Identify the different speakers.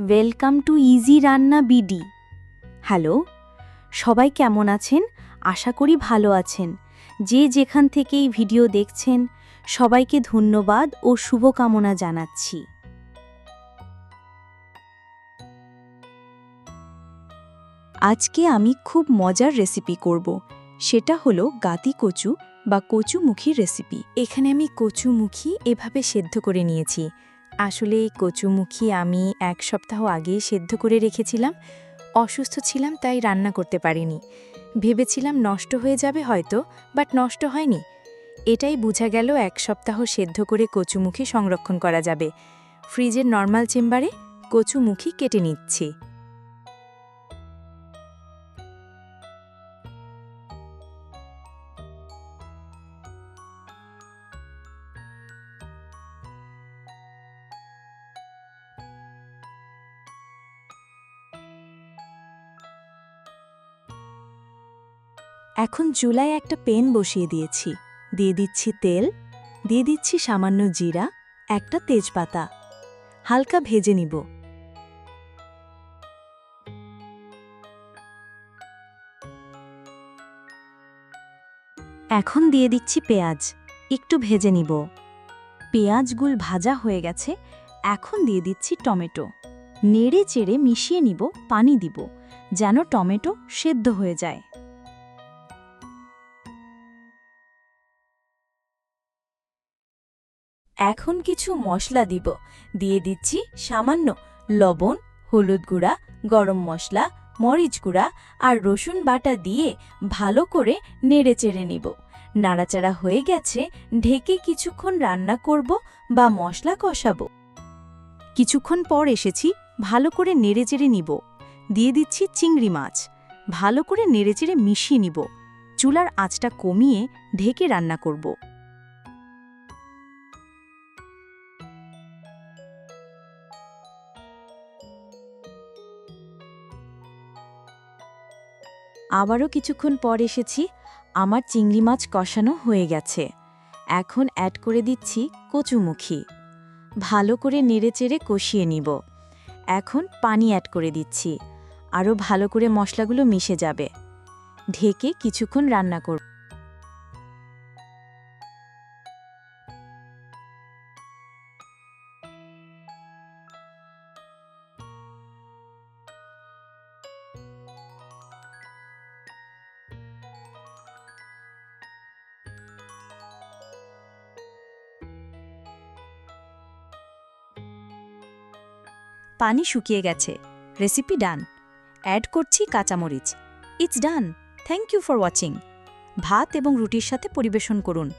Speaker 1: Welcome to easy Ranna BD. Hello, সবাই কেমন আছেন? আশা করি ভালো আছেন। যে যেখান থেকে এই ভিডিও দেখছেন, সবাইকে ধন্যবাদ ও শুভকামনা জানাচ্ছি। আজকে আমি খুব মজার রেসিপি করব। সেটা হলো গাতি কচু বা কচুমুখী রেসিপি এখানে আমি কচুমুখী এভাবে সেদ্ধ করে নিয়েছি। আসলে এই কচুমুখী আমি এক সপ্তাহ আগেই সেদ্ধ করে রেখেছিলাম। অসুস্থ ছিলাম, তাই রান্না করতে পারিনি। ভেবেছিলাম নষ্ট হয়ে যাবে হয়তো, বাট নষ্ট হয়নি। এটাই বোঝা গেল এক সপ্তাহ সেদ্ধ করে কচুমুখী সংরক্ষণ করা যাবে। ফ্রিজের নর্মাল চেম্বারে কচুমুখী কেটে নিচ্ছি। এখন চুলায় একটা পেন বসিয়ে দিয়েছি। দিয়ে দিচ্ছি তেল, দিয়ে দিচ্ছি সামান্য জিরা, একটা তেজপাতা। হালকা ভেজে নিব। এখন দিয়ে দিচ্ছি পেঁয়াজ, একটু ভেজে নিব। পেঁয়াজগুল ভাজা হয়ে গেছে, এখন দিয়ে দিচ্ছি টমেটো। নেড়ে চেড়ে মিশিয়ে নিব, পানি দিব, যেন টমেটো সেদ্ধ হয়ে যায়। এখন কিছু মশলা দিব। দিয়ে দিচ্ছি সামান্য লবণ, হলুদ গুঁড়া, গরম মশলা, মরিচ গুঁড়া আর রসুন বাটা দিয়ে ভালো করে নেড়ে চেড়ে নিব। নাড়াচাড়া হয়ে গেছে, ঢেকে কিছুক্ষণ রান্না করব বা মশলা কষাবো। কিছুক্ষণ পর এসেছি, ভালো করে নেড়েচেড়ে নিব। দিয়ে দিচ্ছি চিংড়ি মাছ। ভালো করে নেড়েচেড়ে মিশিয়ে নিব। চুলার আঁচটা কমিয়ে ঢেকে রান্না করব। আবারও কিছুক্ষণ পর এসেছি, আমার চিংড়ি মাছ কষানো হয়ে গেছে। এখন অ্যাড করে দিচ্ছি কচুমুখী। ভালো করে নেড়েচেড়ে কষিয়ে নিব। এখন পানি অ্যাড করে দিচ্ছি। আরও ভালো করে মশলাগুলো মিশে যাবে। ঢেকে কিছুক্ষণ রান্না করব। পানি শুকিয়ে গেছে। রেসিপি ডান। অ্যাড করছি কাঁচামরিচ। It's done. Thank you for watching. ভাত এবং রুটির সাথে পরিবেশন করুন।